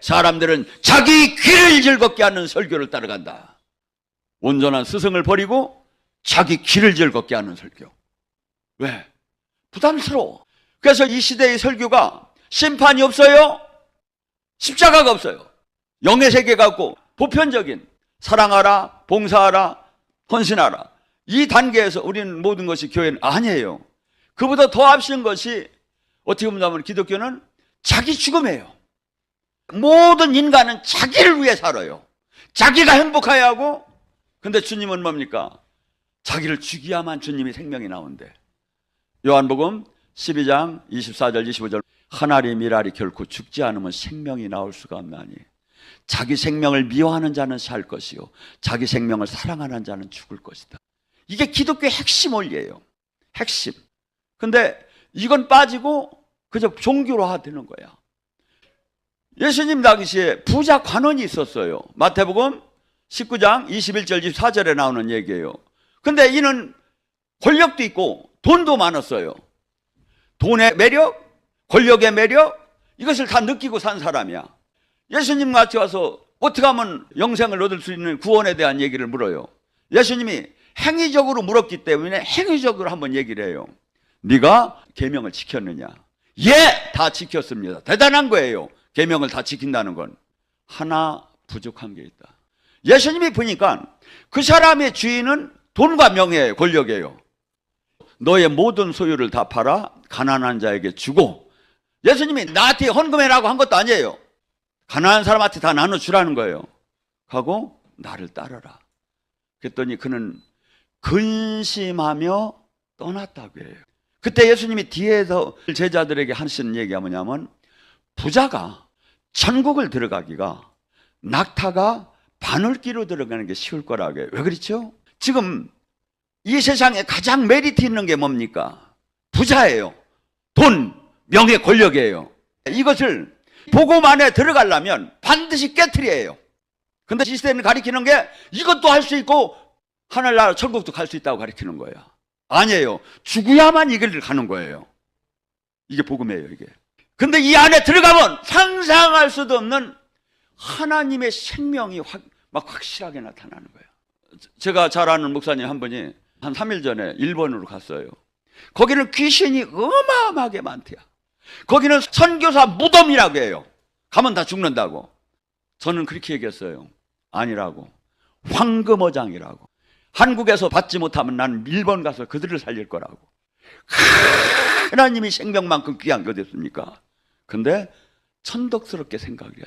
사람들은 자기 귀를 즐겁게 하는 설교를 따라간다. 온전한 스승을 버리고 자기 귀를 즐겁게 하는 설교. 왜? 부담스러워. 그래서 이 시대의 설교가 심판이 없어요. 십자가가 없어요. 영의 세계가 없고 보편적인 사랑하라, 봉사하라, 헌신하라. 이 단계에서 우리는 모든 것이 교회는 아니에요. 그보다 더 앞선 것이 어떻게 보면 기독교는 자기 죽음이에요. 모든 인간은 자기를 위해 살아요. 자기가 행복해야 하고, 근데 주님은 뭡니까? 자기를 죽여야만 주님이 생명이 나온대. 요한복음 12장 24절 25절 하나리 미랄이 결코 죽지 않으면 생명이 나올 수가 없나니 자기 생명을 미워하는 자는 살 것이요 자기 생명을 사랑하는 자는 죽을 것이다. 이게 기독교의 핵심 원리예요. 핵심. 근데 이건 빠지고 그저 종교로화되는 거야. 예수님 당시에 부자 관원이 있었어요. 마태복음 19장 21절 24절에 나오는 얘기예요. 근데 이는 권력도 있고 돈도 많았어요. 돈의 매력, 권력의 매력 이것을 다 느끼고 산 사람이야. 예수님 같이 와서 어떻게 하면 영생을 얻을 수 있는 구원에 대한 얘기를 물어요. 예수님이 행위적으로 물었기 때문에 행위적으로 한번 얘기를 해요. 네가 계명을 지켰느냐? 예, 다 지켰습니다. 대단한 거예요. 계명을 다 지킨다는 건 하나 부족한 게 있다. 예수님이 보니까 그 사람의 주인은 돈과 명예예요, 권력이에요. 너의 모든 소유를 다 팔아 가난한 자에게 주고 예수님이 나한테 헌금해라고 한 것도 아니에요. 가난한 사람한테 다 나눠주라는 거예요. 하고 나를 따르라. 그랬더니 그는 근심하며 떠났다고 해요. 그때 예수님이 뒤에서 제자들에게 하시는 얘기가 뭐냐면 부자가 천국을 들어가기가 낙타가 바늘기로 들어가는 게 쉬울 거라고 해요. 왜 그렇죠? 지금 이 세상에 가장 메리트 있는 게 뭡니까? 부자예요. 돈, 명예, 권력이에요. 이것을 안에 들어가려면 반드시 깨트려야 해요. 근데 이 시대는 가리키는 게 이것도 할 수 있고 하늘나라 천국도 갈 수 있다고 가리키는 거예요. 아니에요. 죽어야만 이 길을 가는 거예요. 이게 복음이에요, 이게. 근데 이 안에 들어가면 상상할 수도 없는 하나님의 생명이 확, 막 확실하게 나타나는 거예요. 제가 잘 아는 목사님 한 분이 한 3일 전에 일본으로 갔어요. 거기는 귀신이 어마어마하게 많대요. 거기는 선교사 무덤이라고 해요. 가면 다 죽는다고. 저는 그렇게 얘기했어요. 아니라고. 황금어장이라고. 한국에서 받지 못하면 나는 일본 가서 그들을 살릴 거라고. 하나님이 생명만큼 귀한 게 어딨습니까? 근데 천덕스럽게 생각을 해요.